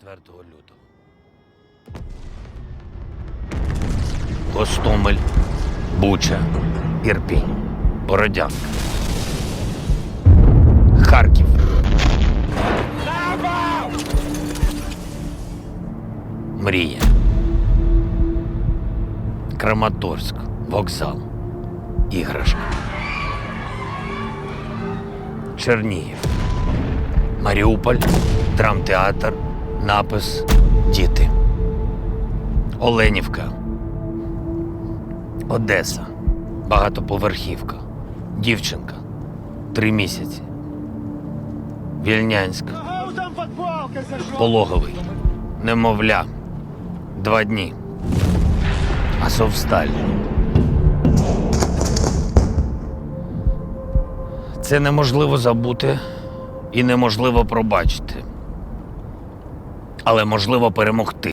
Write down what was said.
24 лютого. Гостомель, Буча, Ірпінь, Бородянка. Харків. Мрія. Краматорськ, вокзал, іграшка. Чернігів. Маріуполь, драмтеатр, напис Діти. Оленівка. Одеса. Багатоповерхівка. Дівчинка. Три місяці. Вільнянськ. Пологовий. Немовля. Два дні. Азовсталь. Це неможливо забути і неможливо пробачити. Але можливо перемогти.